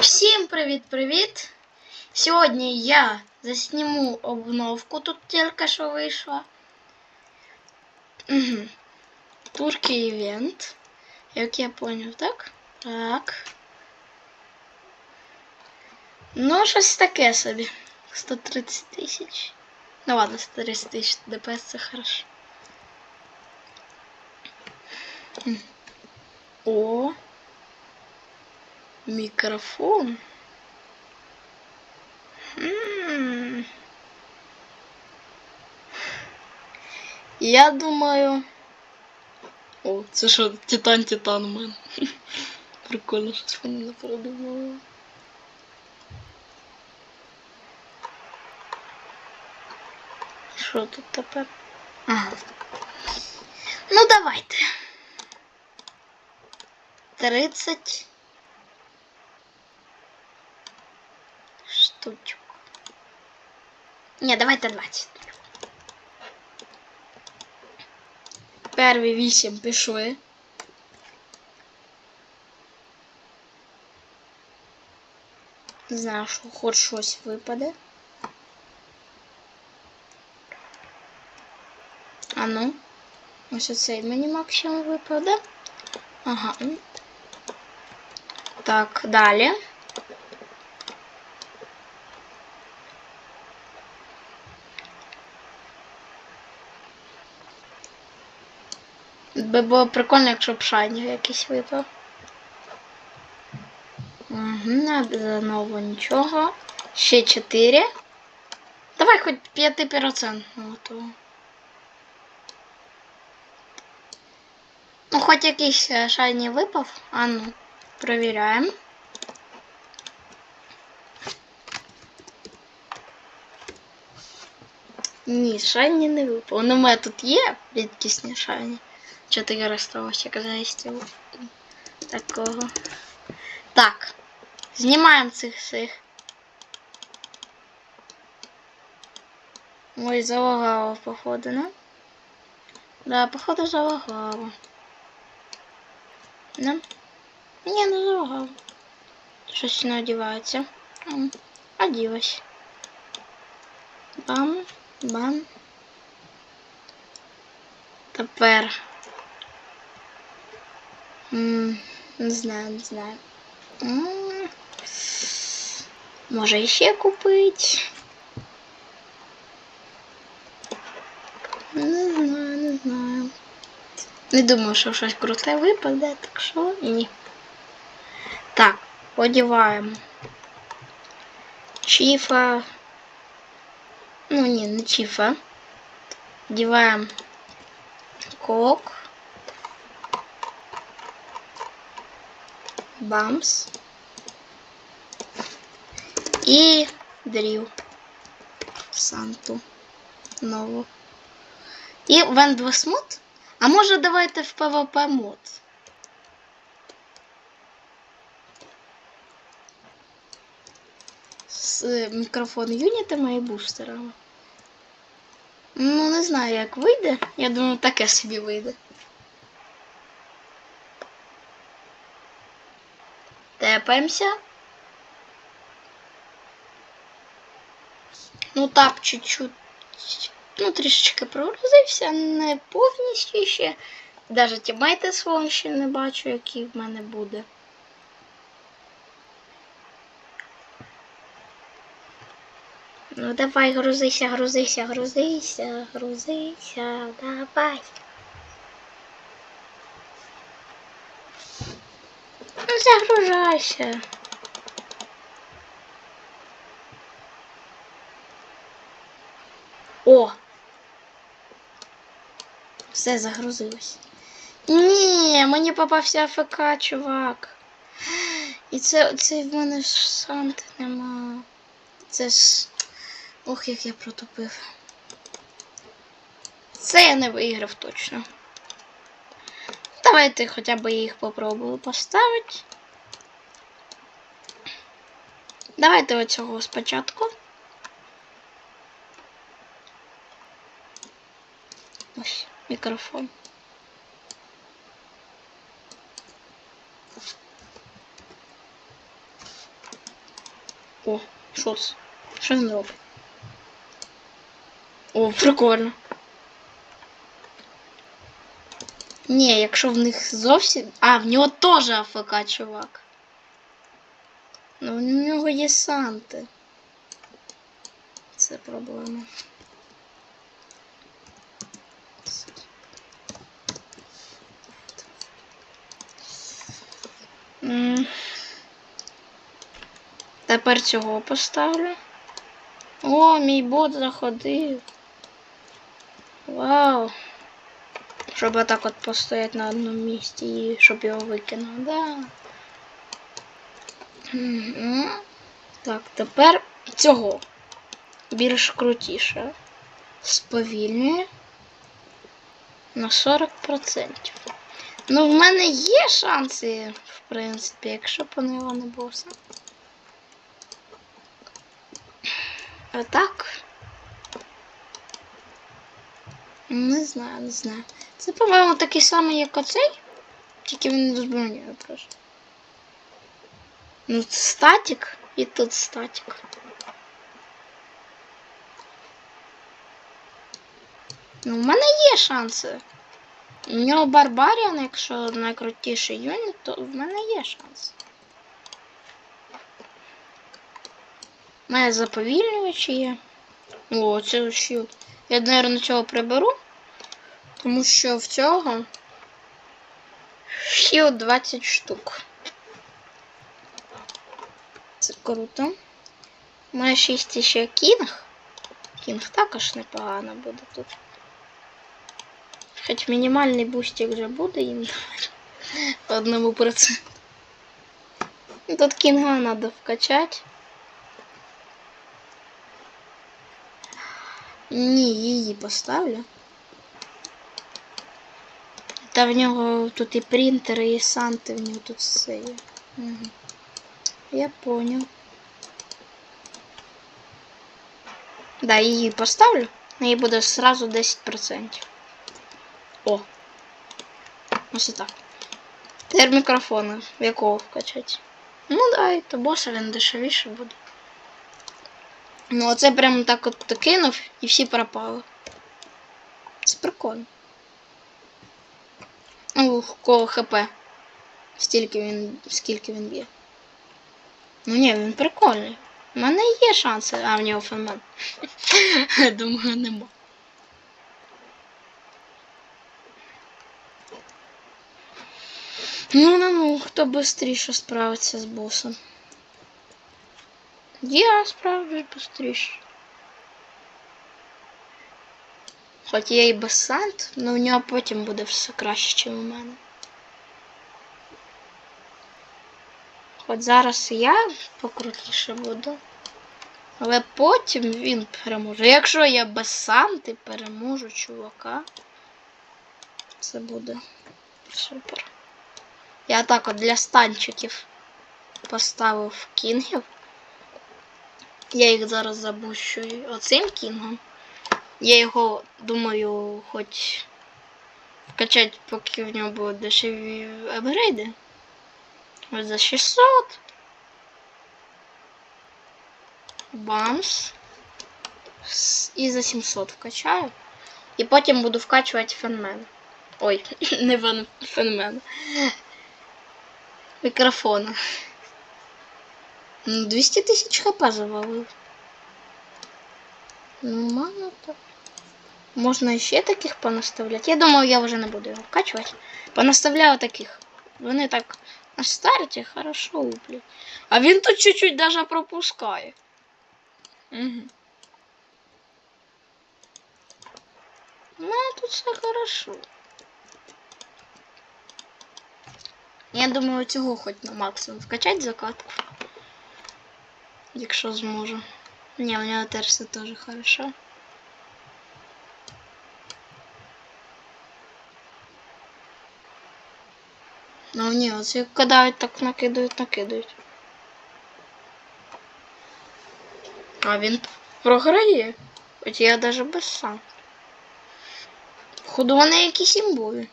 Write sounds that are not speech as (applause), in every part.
Всім привіт-привіт! Сьогодні я засніму обновку, тут тільки що вийшла. Угу. Турки івент. Як я поняв, так? Так. Ну, щось таке собі. 130 тисяч. Ну ладно, 130 тисяч ДПС це хорошо. О. Мікрофон. М. Я думаю. О, це що, Титан Титан у мене. (laughs) Прикольно, щось вони не передумали. Що тут тепер? Ага. Ну давайте. 30 штучок. Ні, давайте 20. Перві 8 пішли. Не знаю, що хоч щось випаде. А ну. Ось оцей мені максимум випаде. Ага. Так, далі. Би було прикольно, якщо б шайнів якийсь випав. Угу, знову нічого. Ще 4. Давай хоч 5%. То. Ну, хоч якийсь е, шайні випав. А ну, провіряємо. Ні, шайні не випав. Ну, у мене тут є рідкісні шайні. Чотири розставочок заїстів. Такого. Так. Знімаємо цих всіх. Ой, залагало, походу, ну? Да, походу залагало. Ні, не залагало. Щось не одівається. М, Оділась. Бам, бам. Тепер. М, Не знаю, не знаю. М, Може ще купити. Не знаю, не знаю. Не думаю, що щось круте випаде, так що ні. Так, одіваємо. Чіфа. Ну ні, не чіфа. Одіваємо кок. Бамс. І дрів. Санту. Нову. І Вен мод. А може давайте в PvP мод. З е, мікрофон юнітами і бустерами. Ну, не знаю, як вийде. Я думаю, таке собі вийде. Тепаємося. Ну, тап чуть-чуть. Ну, трішечки прогрузився, не повністю ще. Навіть тімейти свого ще не бачу, який в мене буде. Ну давай, грузися, грузися, грузися, грузися, давай. Ну, загружайся. О! Все загрузилось. Ні, мені попався АФК, чувак. І це, це в мене ж санти нема. Це ж. Ох, як я протупив. Це я не виграв точно. Давайте хоча б їх попробую поставити. Давайте оцього спочатку. Ось мікрофон. О, це? Що він робить? О, прикольно. Ні, якщо в них зовсім. А, в нього теж АФК, чувак. Ну, в нього є Санти. Це проблема. Тепер цього поставлю. О, мій бот заходив. Вау. Щоб отак от постояти на одному місці і щоб його викинув. Да. Так, тепер цього. Більш крутіше. Сповільнює на 40%. Ну, в мене є шанси, в принципі, якщо б вони його не боса. А так. Не знаю, не знаю. Це, по-моєму, такий самий, як оцей. Тільки він розброняє просто. Ну, статік і тут статік. Ну, в мене є шанси. У нього Барбаріан, якщо найкрутіший юніт, то в мене є шанс. У мене заповільнювачі є. О, це щит. Я, мабуть, цього приберу. Тому що в цього щит 20 штук. Це круто. У мене 6 ще кінг. Кінг також непогано буде тут. Хоч мінімальний бустик вже буде їм. По одному проценту. Тут кінга надо вкачать. Ні, її поставлю. Та в нього тут і принтери, і санти, в нього тут все є. Угу. Я понял. Да, її поставлю. Її буде сразу 10%. О. Ось так. Тепер мікрофони. В якого вкачати? Ну да, і то боса він дешевіше буде. Ну, оце прям так от кинув і всі пропали. Це прикольно. Ух, кого хп. Стільки він. скільки він б'є. Ну ні, він прикольний. У мене є шанси, а в нього феномен. (laughs) Думаю, нема. Ну ну ну, хто швидше справиться з босом? Я справлюсь швидше. Хоч я і без сант, але в нього потім буде все краще, ніж у мене. Хоч зараз я покрутіше буду. Але потім він переможе. Якщо я без санти переможу чувака, це буде супер. Я так от для станчиків поставив кінгів. Я їх зараз забущу оцим кінгом. Я його думаю, хоч вкачати, поки в нього будуть дешеві апгрейди. Ось за 600. Бамс. І за 700 вкачаю. І потім буду вкачувати фенмен. Ой, (laughs) не фен, фенмен. Ну, 200 тисяч хп завалив. Ну, мало так. Можна ще таких понаставляти. Я думаю, я вже не буду його вкачувати. Понаставляю таких. Вони так на старті хорошо уплють. А він тут чуть-чуть даже пропускає. Угу. Ну, тут все хорошо. Я думаю, цього хоч на максимум вкачать закатку. Якщо зможу. Не, у него теж все тоже хорошо. Ну ні, оце кидають, так накидають, накидають. А він програє. Хоч я даже без сам. Походу вони якісь імбові.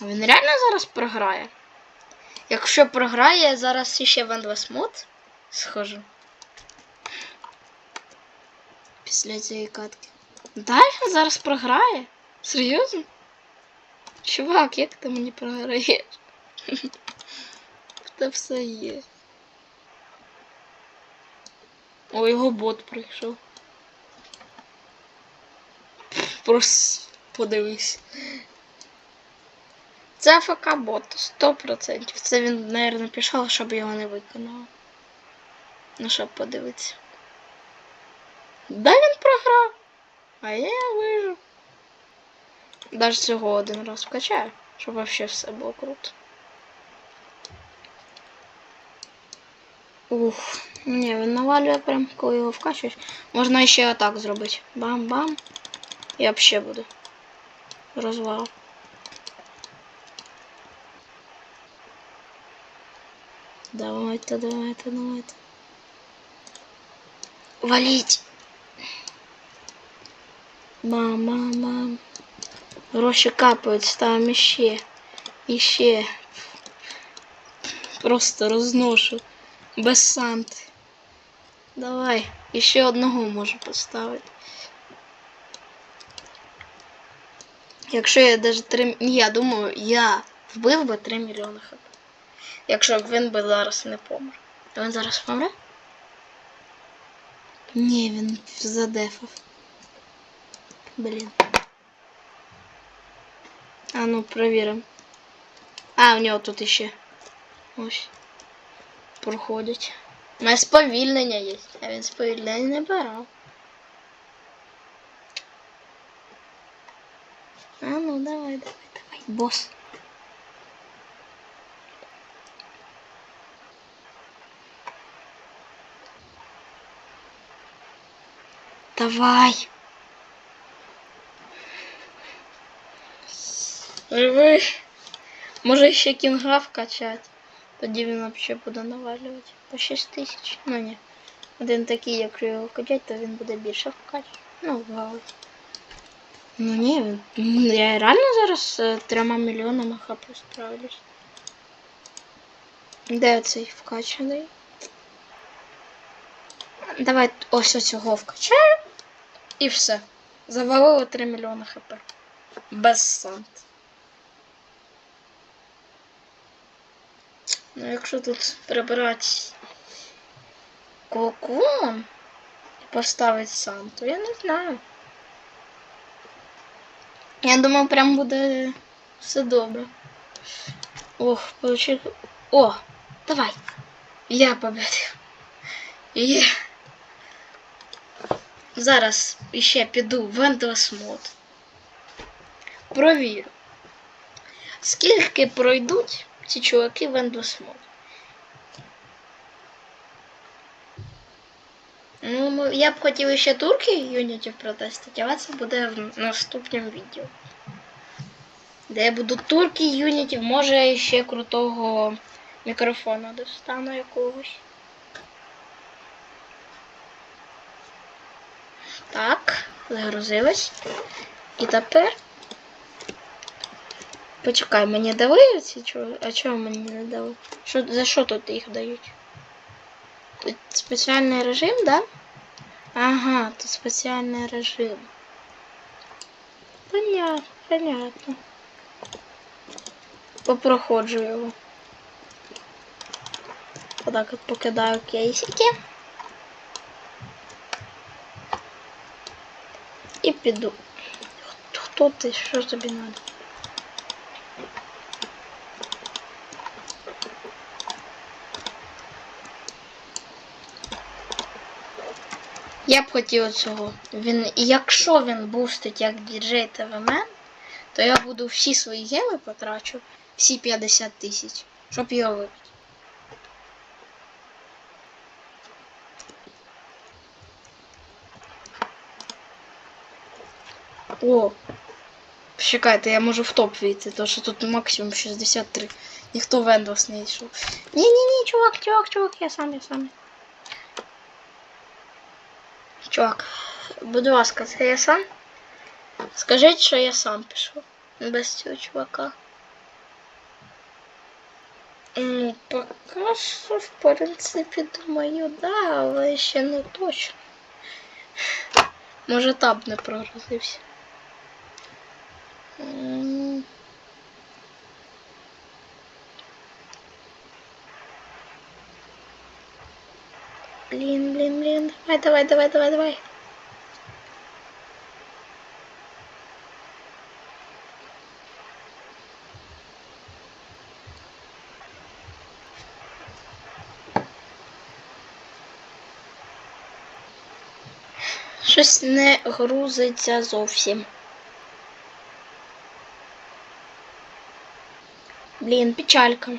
Він реально зараз програє. Якщо програє, я зараз ще в Endless Mode схожу. Після цієї катки. Далі зараз програє? Серйозно? Чувак, як ти мені програєш? Та все є. О, його бот прийшов. Просто подивись. Це АФК бот, 100%. Це він, мабуть, пішов, щоб його не виконало. Ну, щоб подивитися. Да він програв. А я вижив. Даже цього один раз вкачаю, щоб вообще все було круто. Ух, ні, він навалює прям, коли його вкачуєш. Можна ще отак зробити. Бам-бам. І вообще буде. Розвал. Давайте, давайте, давайте. Валіть! Мам, мам, мам. Гроші капають, ставимо іще. Іще. Просто розношу. Без санти. Давай. Іще одного можу поставити. Якщо я даже 3... Ні, я думаю, я вбив би 3 мільйони хп. Якщо б він би зараз не помер. То він зараз помре? Ні, він задефав. Блін. А ну, провіримо. А, у нього тут іще. Ось. Проходить. У мене сповільнення є. А він сповільнення не брав. А ну, давай, давай, давай. Босс. Давай. Живий. Може ще кінга вкачати. Тоді він взагалі буде навалювати. По 6 тисяч. Ну ні. Один такий, якщо його качати, то він буде більше вкачати. Ну, вгалить. Ну ні, Я реально зараз з трьома мільйонами хп справлюсь. Де цей вкачаний? Давай ось цього вкачаю. І все. Завалило 3 мільйони хп. Без сант. Ну, якщо тут прибирати кокон і поставити сам, то я не знаю. Я думаю, прям буде все добре. Ох, получив. О, давай. Я победив. Є. Зараз ще піду в Endless Mode. Провірю. Скільки пройдуть ці чуваки в Endless Ну, я б хотів ще турки юнітів протестити, але це буде в наступному відео. Де я буду турки юнітів, може ще крутого мікрофона достану якогось. Так, загрузилось. І тепер. Почекай, мені дали ці чого? А чого мені не дали? Що, за що тут їх дають? Тут спеціальний режим, да? Ага, тут спеціальний режим. Понятно, понятно. Попроходжу його. Отак от покидаю кейсики. І піду. Хто ти? Що тобі треба? Я б хотів цього. Він, якщо він бустить як діджей ТВМ, то я буду всі свої геми потрачу, всі 50 тисяч, щоб його вибити. О! Чекайте, я можу в топ війти, тому що тут максимум 63. Ніхто в Endless не йшов. Ні-ні-ні, чувак, чувак, чувак, я сам, я сам. Чувак, будь ласка, це я сам? Скажіть, що я сам пішов. Без цього чувака. Ну, поки що, в принципі, думаю, да, але ще не точно. Може таб не прогрузився. М. Блін, блін, блін. Давай, давай, давай, давай, давай. Щось не грузиться зовсім. Блін, печалька.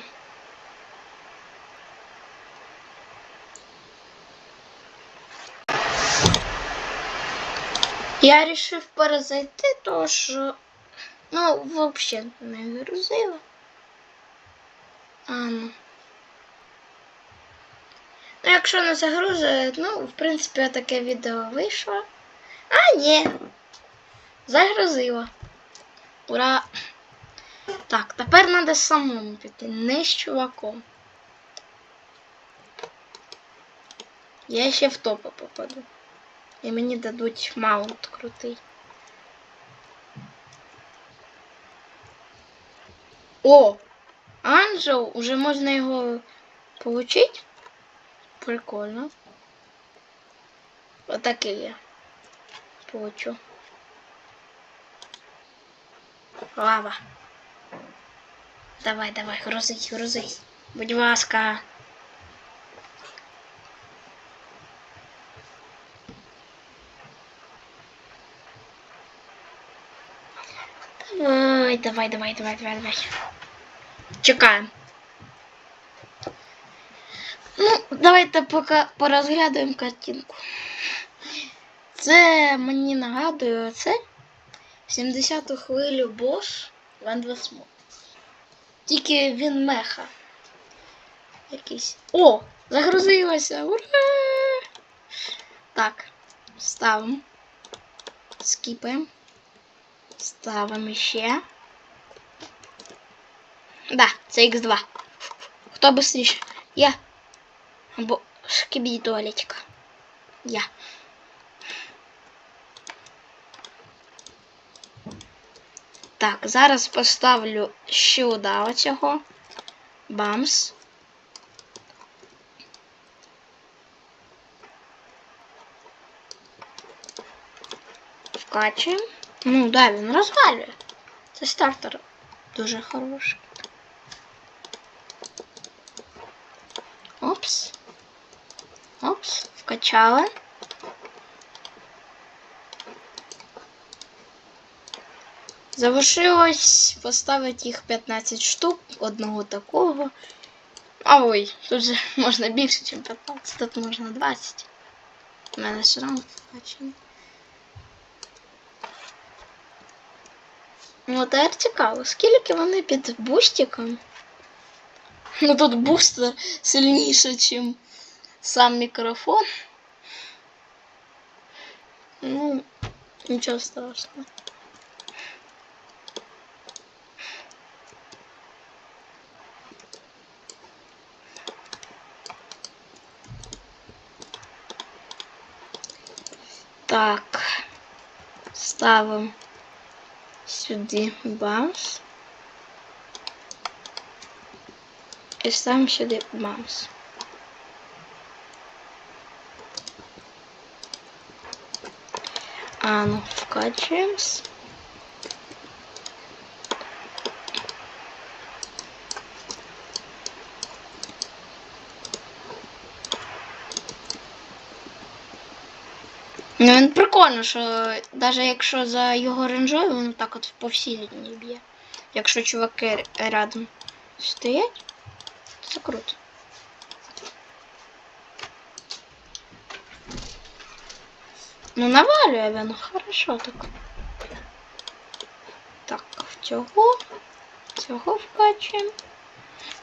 Я рішив перезайти, то що ну, взагалі не грузила. А, ну. Ну, якщо не загрузить, ну, в принципі, таке відео вийшло. А, ні. Загрузила. Ура! Так, тепер треба самому піти, не з чуваком. Я ще в топи попаду. І мені дадуть маунт крутий. О! Анджел, уже можна його получить. Прикольно. Отакий я. Получу. Лава. Давай, давай, грузись, грузись. Будь ласка. Давай, давай, давай, давай, давай. Чекаємо. Ну, давайте поки порозглядуємо картинку. Це мені нагадує це 70-ту хвилю Ван 8. Тільки він меха. Якийсь. О! Загрузилося! Ура! Так, ставимо. Скіпаємо. Ставимо ще. Да, це Х2. Хто быстріше? Я. Або шкібі туалетика. Я. Так, зараз поставлю сюди оцього. Бамс. Вкачуємо. Ну, да, він розвалює. Це стартер дуже хороший. Опс, вкачали. Залишилось поставити їх 15 штук, одного такого. А ой, тут же (laughs) можна більше, ніж 15, тут можна 20. У мене все одно вкачано. Ну, тепер цікаво, скільки вони під бустиком? Ну тут бустер сильніше, ніж сам мікрофон. Ну, нічого страшного. Так, ставимо сюди бамс. І ставимо сюди бамс. А ну, вкачуємось. Ну, він прикольно, що навіть якщо за його ренжою, він так от по всій лінії б'є. Якщо чуваки рядом стоять, це круто. Ну, навалює він, хорошо так. Так, цього, цього вкачуємо.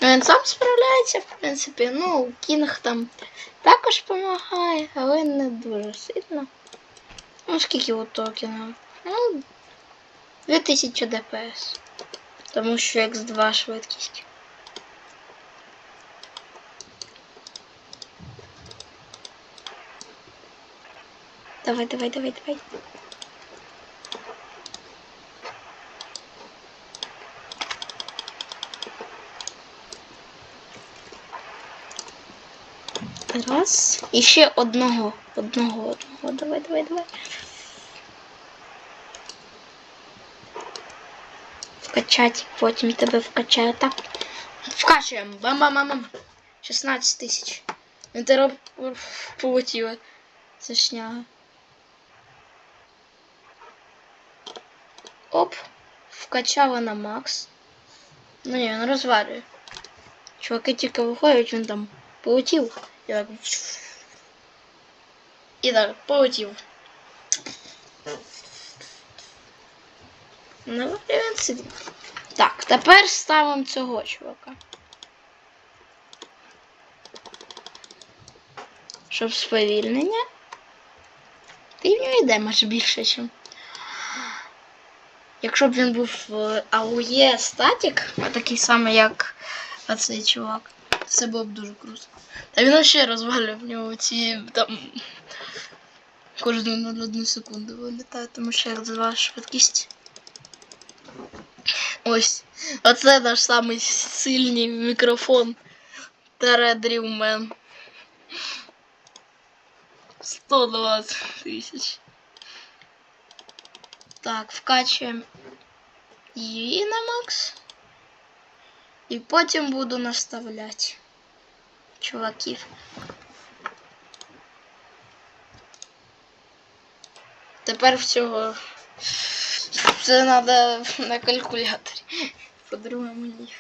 Ну, він сам справляється, в принципі. Ну, Кінг там також допомагає, але не дуже сильно. Ну, скільки от токена? Ну, 2000 ДПС. Тому що X2 швидкість. Давай, давай, давай, давай. Раз. І ще одного. Одного, одного. Давай, давай, давай. Вкачать, потім тебе вкачаю. Так. Вкачуємо. Бам-бам-бам. 16 тисяч. Інтероп полетіла. Це шняга. Оп. Вкачала на макс. Ну ні, він розвалює. Чуваки тільки виходять, він там полетів. І так. І так, полетів. Ну, він сидить. Так, тепер ставимо цього чувака. Щоб сповільнення. Ти в нього йде майже більше, ніж. Якщо б він був в АУЄ статік, такий самий, як оцей чувак, це було б дуже круто. Та він ще розвалює в нього ці там кожну на одну секунду вилітає, тому що я розвиваю швидкість. Ось. Оце наш самий сильний мікрофон. Тередрівмен. 120 тисяч. Так, вкачуємо її на макс. І потім буду наставляти чуваків. Тепер всього це треба на калькуляторі. По-другому ні.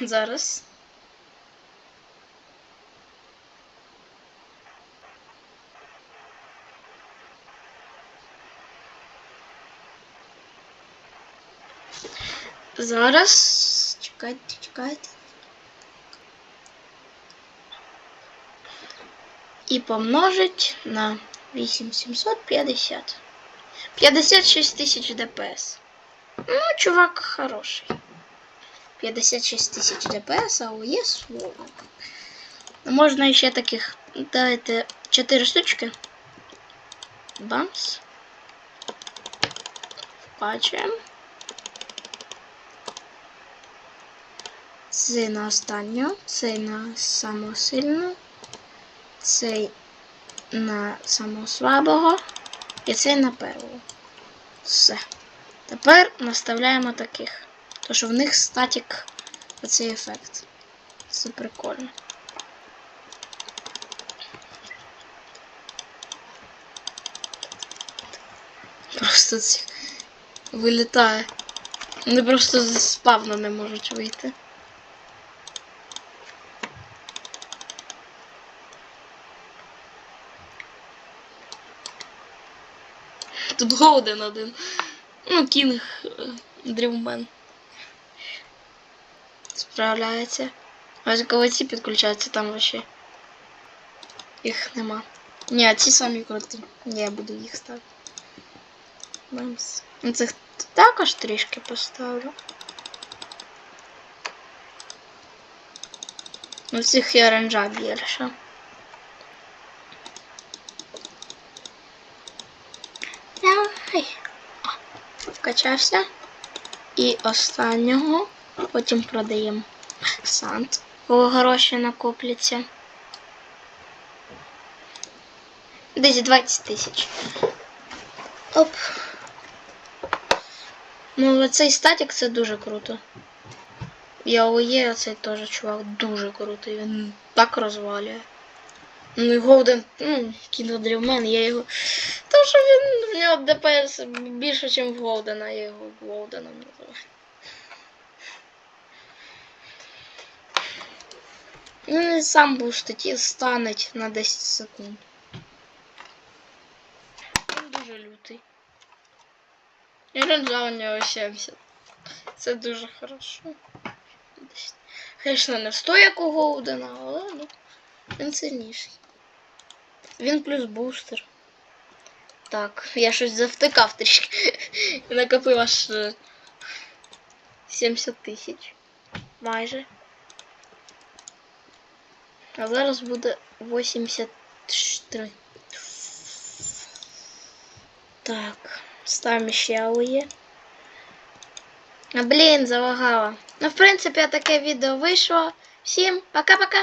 Зараз. Зараз. Чекайте, чекайте. І помножить на 8750. 56 тисяч ДПС. Ну, чувак хороший. 56 тисяч ДПС, а є слово. Можна ще таких. Давайте 4 штучки. Бамс. Вкачуємо. Це на останню, це на саму сильну, цей на самого слабого і цей на первого. Все. Тепер наставляємо таких. То що в них статік оцей ефект. Це прикольно. Просто ці вилітає. Вони просто з спавна не можуть вийти. Тут Голден один. Ну, Кінг е, Дрівмен. Справляється. Ось коли ці підключаються, там вообще їх нема. Ні, ці самі круті. Я буду їх ставити. Бамс. Ну, Цих також трішки поставлю. Ну, цих і оранжа більше. Давай. О, Вкачався. І останнього потім продаємо сант, коли гроші накопляться. Десь 20 тисяч. Оп. Ну, цей статік це дуже круто. Я ОЄ, цей теж чувак дуже крутий. Він так розвалює. Ну і Голден, ну, кінодрівмен, я його. Тому що він в нього ДПС більше, ніж в Голдена, я його Голденом називаю. Ну, він сам бустить і станеть на 10 секунд. Він дуже лютий. І ренджа у нього 70. Це дуже хорошо. Звісно, не 100 як у Голдена, але ну, він сильніший. Він плюс бустер. Так, я щось завтикав трішки. (laughs) І накопив аж е, 70 тисяч. Майже. А зараз буде 83. Так, ставимо ще АОЄ. А, блін, залагала. Ну, в принципі, таке відео вийшло. Всім пока-пока!